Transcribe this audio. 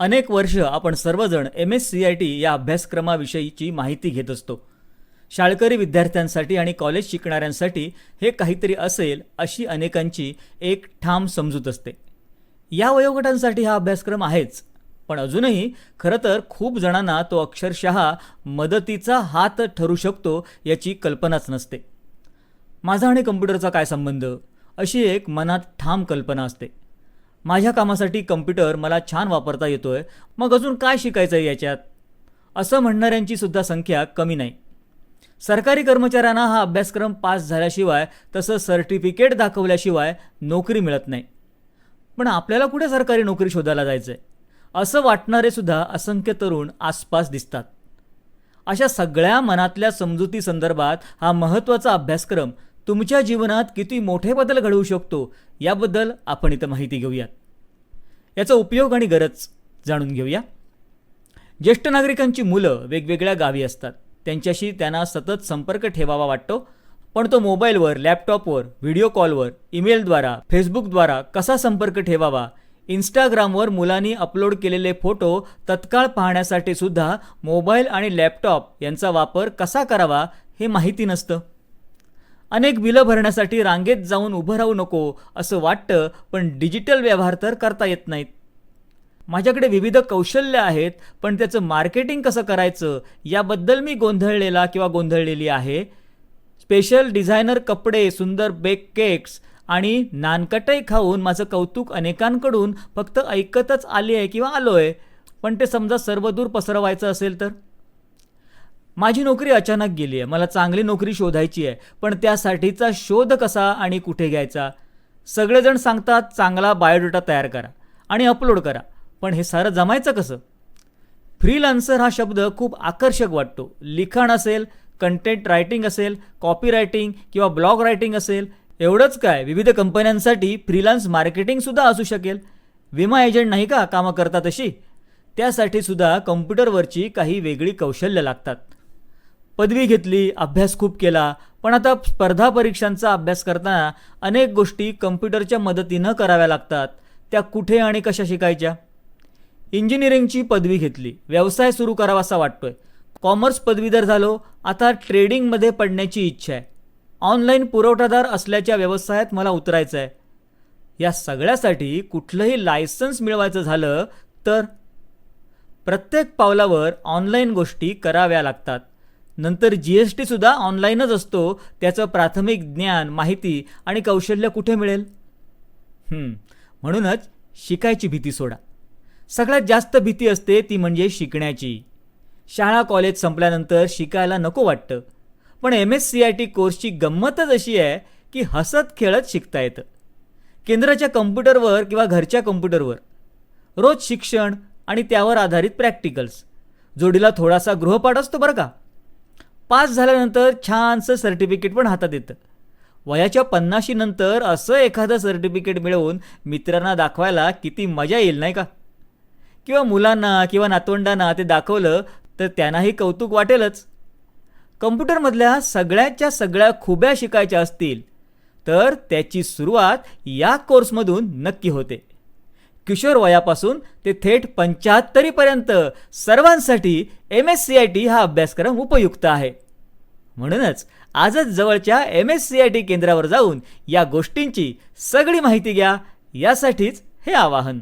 अनेक वर्ष आपण सर्वजण M S C I T या अभ्यासक्रमाविषयीची माहिती घेत असतो. शाळकरी विद्यार्थ्यांसाठी आणि कॉलेज शिकणाऱ्यांसाठी हे काहीतरी असेल अशी अनेकांची एक ठाम समजूत असते. या वयोगटांसाठी हा अभ्यासक्रम आहेच पण अजूनही खरं तर खूप जणांना तो अक्षरशः मदतीचा हात ठरू शकतो याची कल्पनाच नसते. माझा आणि कम्प्युटरचा काय संबंध? अशी एक मनात ठाम कल्पना असते. माझ्या कामासाठी कम्प्युटर मला छान वापरता येतोय. मग अजून काय शिकायचं आहे याच्यात? असं म्हणणाऱ्यांची सुद्धा संख्या कमी नाही. सरकारी कर्मचाऱ्यांना हा अभ्यासक्रम पास झाल्याशिवाय तसं सर्टिफिकेट दाखवल्याशिवाय नोकरी मिळत नाही. पण आपल्याला कुठे सरकारी नोकरी शोधायला जायचं आहे असं वाटणारे सुद्धा असंख्य तरुण आसपास दिसतात. अशा सगळ्या मनातल्या समजुती संदर्भात हा महत्त्वाचा अभ्यासक्रम तुमच्या जीवनात किती मोठे बदल घडवू शकतो याबद्दल आपण इथं माहिती घेऊयात. याचा उपयोग आणि गरज जाणून घेऊया. ज्येष्ठ नागरिकांची मुलं वेगवेगळ्या गावी असतात. त्यांच्याशी त्यांना सतत संपर्क ठेवावा वाटतो. पण तो मोबाईलवर लॅपटॉपवर व्हिडिओ कॉलवर ईमेलद्वारा फेसबुकद्वारा कसा संपर्क ठेवावा इंस्टाग्रामवर मुलांनी अपलोड केलेले फोटो तत्काळ पाहण्यासाठी सुद्धा मोबाईल आणि लॅपटॉप यांचा वापर कसा करावा हे माहिती नसतं. अनेक बिलं भरण्यासाठी रांगेत जाऊन उभं राहू नको असं वाटतं पण डिजिटल व्यवहार तर करता येत नाहीत. माझ्याकडे विविध कौशल्य आहेत पण त्याचं मार्केटिंग कसं करायचं याबद्दल मी गोंधळलेला किंवा गोंधळलेली आहे. स्पेशल डिझायनर कपडे सुंदर बेक केक्स आणि नानकटई खाऊन माझं कौतुक अनेकांकडून फक्त ऐकतच आली आहे किंवा आलो आहे पण ते समजा सर्वदूर पसरवायचं असेल तर? माझी नोकरी अचानक गेली आहे मला चांगली नोकरी शोधायची आहे. पण त्यासाठीचा शोध कसा आणि कुठे घ्यायचा? सगळेजण सांगतात चांगला बायोडेटा तयार करा आणि अपलोड करा. पण हे सारं जमायचं कसं? फ्रीलान्सर हा शब्द खूप आकर्षक वाटतो. लिखाण असेल कंटेंट रायटिंग असेल कॉपी रायटिंग किंवा ब्लॉग रायटिंग असेल एवढंच काय? विविध कंपन्यांसाठी फ्रीलान्स मार्केटिंगसुद्धा असू शकेल. विमा एजंट नाही का? कामं करतात तशी त्यासाठी सुद्धा कम्प्युटरवरची काही वेगळी कौशल्य लागतात. पदवी घेतली अभ्यास खूप केला. पण आता स्पर्धा परीक्षांचा अभ्यास करताना अनेक गोष्टी कम्प्युटरच्या मदतीनं कराव्या लागतात. त्या कुठे आणि कशा शिकायच्या? इंजिनिअरिंगची पदवी घेतली. व्यवसाय सुरू करावासा वाटतोय. कॉमर्स पदवीधर झालो आता ट्रेडिंगमध्ये पडण्याची इच्छा आहे. ऑनलाईन पुरवठादार असल्याच्या व्यवसायात मला उतरायचं आहे या सगळ्यासाठी कुठलंही लायसन्स मिळवायचं झालं तर प्रत्येक पावलावर ऑनलाईन गोष्टी कराव्या लागतात. नंतर जी एस टीसुद्धा ऑनलाईनच असतो. त्याचं प्राथमिक ज्ञान माहिती आणि कौशल्य कुठे मिळेल? म्हणूनच शिकायची भीती सोडा. सगळ्यात जास्त भीती असते ती म्हणजे शिकण्याची. शाळा कॉलेज संपल्यानंतर शिकायला नको वाटतं. पण M S C I T कोर्सची गंमतच अशी आहे की हसत खेळत शिकता येतं. केंद्राच्या कम्प्युटरवर किंवा घरच्या कम्प्युटरवर रोज शिक्षण आणि त्यावर आधारित प्रॅक्टिकल्स जोडीला थोडासा गृहपाठ असतो बरं का? पास झाल्यानंतर छानसं सर्टिफिकेट पण हातात येतं. वयाच्या पन्नाशी नंतर असं एखादं सर्टिफिकेट मिळवून मित्रांना दाखवायला किती मजा येईल नाही का? किंवा मुलांना किंवा नातवंडांना ते दाखवलं तर त्यांनाही कौतुक वाटेलच. कम्प्युटरमधल्या सगळ्याच्या सगळ्या खुब्या शिकायच्या असतील तर त्याची सुरुवात या कोर्समधून नक्की होते. किशोर वयापासून ते थेट पंच्याहत्तरीपर्यंत सर्वांसाठी M S C I T हा अभ्यासक्रम उपयुक्त आहे. म्हणूनच आजच जवळच्या M S C I T केंद्रावर जाऊन या गोष्टींची सगळी माहिती घ्या. यासाठीच हे आवाहन.